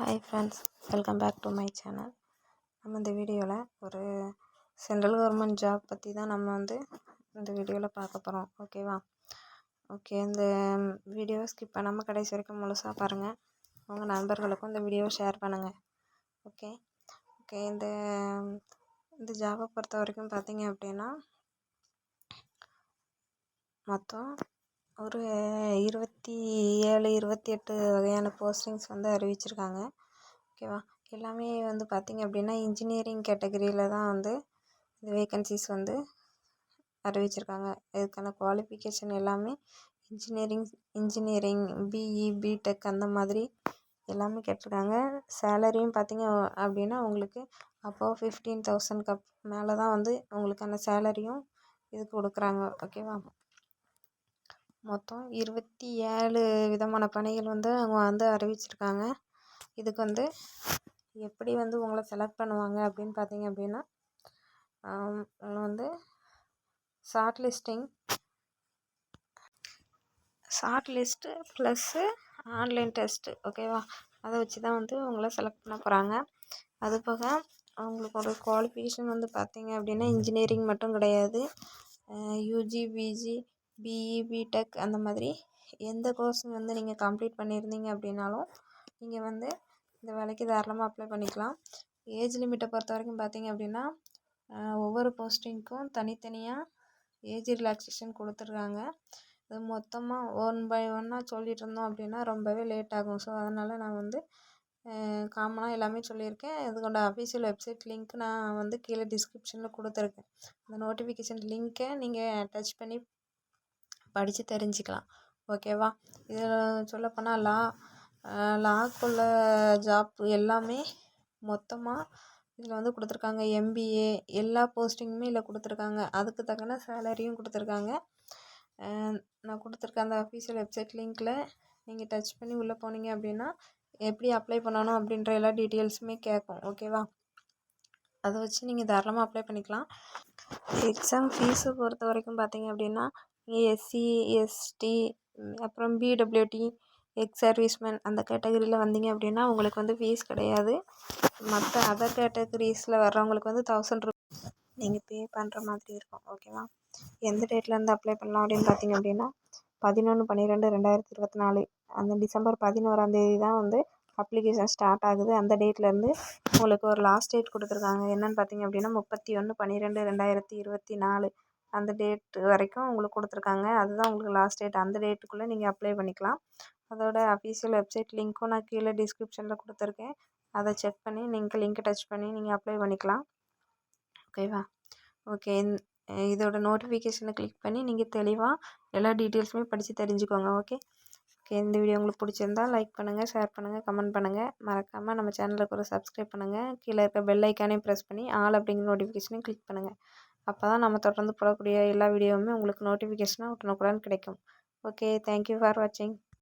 Hi friends welcome back to my channel நம்ம இந்த வீடியோவில் ஒரு சென்ட்ரல் கவர்மெண்ட் ஜாப் பற்றி தான் நம்ம வந்து இந்த வீடியோவில் பார்க்க போகிறோம் ஓகேவா ஓகே இந்த வீடியோவை ஸ்கிப் பண்ணாமல் கடைசி வரைக்கும் முழுசாக பாருங்கள் உங்கள் நண்பர்களுக்கும் இந்த வீடியோவை ஷேர் பண்ணுங்கள் ஓகே ஓகே இந்த இந்த ஜாபை பொறுத்த வரைக்கும் பார்த்தீங்க அப்படின்னா மொத்தம் ஒரு இருபத்தி ஏழு இருபத்தி எட்டு வகையான போஸ்டிங்ஸ் வந்து அறிவிச்சிருக்காங்க. ஓகேவா எல்லாமே வந்து பார்த்திங்க அப்படின்னா இன்ஜினியரிங் கேட்டகரியில் தான் வந்து இந்த வேக்கன்சிஸ் வந்து அறிவிச்சிருக்காங்க. இதுக்கான குவாலிஃபிகேஷன் எல்லாமே இன்ஜினியரிங் இன்ஜினியரிங் பிஇ பிடெக் அந்த மாதிரி எல்லாமே கேட்டிருக்காங்க. சேலரியும் பார்த்திங்க அப்படின்னா உங்களுக்கு அப்போது ஃபிஃப்டீன் தௌசண்ட் கப் மேலே தான் வந்து உங்களுக்கான சேலரியும் இது கொடுக்குறாங்க. ஓகேவா மொத்தம் இருபத்தி ஏழு விதமான பணிகள் வந்து அவங்க வந்து அறிவிச்சிருக்காங்க. இதுக்கு வந்து எப்படி வந்து உங்களை செலக்ட் பண்ணுவாங்க அப்படின்னு பார்த்தீங்க அப்படின்னா வந்து short listing short list plus online test ஓகேவா அதை வச்சு தான் வந்து உங்களை செலக்ட் பண்ண போகிறாங்க அது போக அவங்களுக்கோட குவாலிஃபிகேஷன் வந்து பார்த்தீங்க அப்படின்னா இன்ஜினியரிங் மட்டும் கிடையாது. யூஜி பிஜி பிஇ பிடெக் அந்த மாதிரி எந்த கோர்ஸ் வந்து நீங்கள் கம்ப்ளீட் பண்ணியிருந்தீங்க அப்படின்னாலும் நீங்கள் வந்து இந்த வேலைக்கு தாராளமாக அப்ளை பண்ணிக்கலாம். ஏஜ் லிமிட்டை பொறுத்த வரைக்கும் பார்த்தீங்க அப்படின்னா ஒவ்வொரு போஸ்டிங்க்கும் தனித்தனியாக ஏஜ் ரிலாக்ஸேஷன் கொடுத்துருக்காங்க. இது மொத்தமாக ஒன் பை ஒன்னாக சொல்லிகிட்டு இருந்தோம் அப்படின்னா ரொம்பவே லேட் ஆகும். ஸோ அதனால் நான் வந்து காமனாக எல்லாமே சொல்லியிருக்கேன். இதுக்கோட அஃபீஷியல் வெப்சைட் லிங்க் நான் வந்து கீழே டிஸ்கிரிப்ஷனில் கொடுத்துருக்கேன். அந்த நோட்டிஃபிகேஷன் லிங்க்கை நீங்கள் டச் பண்ணி படித்து தெரிஞ்சுக்கலாம். ஓகேவா? இதில் சொல்லப்போனால் லா லாக்குள்ள ஜாப் எல்லாமே மொத்தமாக இதில் வந்து கொடுத்துருக்காங்க. எம்பிஏ எல்லா போஸ்டிங்குமே இதில் கொடுத்துருக்காங்க. அதுக்கு தக்கன சேலரியும் கொடுத்துருக்காங்க. நான் கொடுத்துருக்க அந்த அஃபீஷியல் வெப்சைட் லிங்க்கில் நீங்கள் டச் பண்ணி உள்ளே போனீங்க அப்படின்னா எப்படி அப்ளை பண்ணணும் அப்படின்ற எல்லா டீட்டெயில்ஸுமே கேட்கும். ஓகேவா? அதை வச்சு நீங்கள் தாராளமாக அப்ளை பண்ணிக்கலாம். எக்ஸாம் ஃபீஸை பொறுத்த வரைக்கும் பார்த்தீங்க அப்படின்னா எஸ்சி எஸ்டி அப்புறம் பிடபிள்யூடி எக்ஸ் சர்வீஸ்மேன் அந்த கேட்டகரியில் வந்தீங்க அப்படின்னா உங்களுக்கு வந்து ஃபீஸ் கிடையாது. மற்ற அதர் கேட்டகரிஸில் வர்றவங்களுக்கு வந்து தௌசண்ட் ருபீஸ் நீங்கள் பே பண்ணுற மாதிரி இருக்கும். ஓகேவா எந்த டேட்லேருந்து அப்ளை பண்ணலாம் அப்படின்னு பார்த்தீங்க அப்படின்னா பதினொன்று பன்னிரெண்டு ரெண்டாயிரத்தி இருபத்தி நாலு அந்த டிசம்பர் பதினோராந்தேதி தான் வந்து அப்ளிகேஷன் ஸ்டார்ட் ஆகுது. அந்த டேட்லேருந்து உங்களுக்கு ஒரு லாஸ்ட் டேட் கொடுத்துருக்காங்க. என்னென்னு பார்த்தீங்க அப்படின்னா முப்பத்தி ஒன்று பன்னிரெண்டு ரெண்டாயிரத்தி இருபத்தி நாலு அந்த டேட் வரைக்கும் உங்களுக்கு கொடுத்துருக்காங்க. அதுதான் உங்களுக்கு லாஸ்ட் டேட் அந்த டேட்டுக்குள்ளே நீங்கள் அப்ளை பண்ணிக்கலாம். அதோட அஃபீஷியல் வெப்சைட் லிங்க்கும் நான் கீழே டிஸ்கிரிப்ஷனில் கொடுத்துருக்கேன். அதை செக் பண்ணி நீங்கள் லிங்க்கை டச் பண்ணி நீங்கள் அப்ளை பண்ணிக்கலாம். ஓகேவா ஓகே இதோட நோட்டிஃபிகேஷனை கிளிக் பண்ணி நீங்கள் தெளிவாக எல்லா டீட்டெயில்ஸுமே படித்து தெரிஞ்சுக்கோங்க. ஓகே ஓகே இந்த வீடியோ உங்களுக்கு பிடிச்சிருந்தா லைக் பண்ணுங்கள் ஷேர் பண்ணுங்கள் கமெண்ட் பண்ணுங்கள் மறக்காமல் நம்ம சேனலுக்கு ஒரு சப்ஸ்கிரைப் பண்ணுங்கள் கீழே இருக்க பெல் ஐக்கானையும் ப்ரெஸ் பண்ணி ஆல் அப்படிங்கிற நோட்டிஃபிகேஷனையும் கிளிக் பண்ணுங்கள் அப்போ தான் நம்ம தொடர்ந்து போடக்கூடிய எல்லா வீடியோவுமே உங்களுக்கு நோட்டிஃபிகேஷனாக உடனுக்குடன் கிடைக்கும். ஓகே தேங்க்யூ ஃபார் வாட்சிங்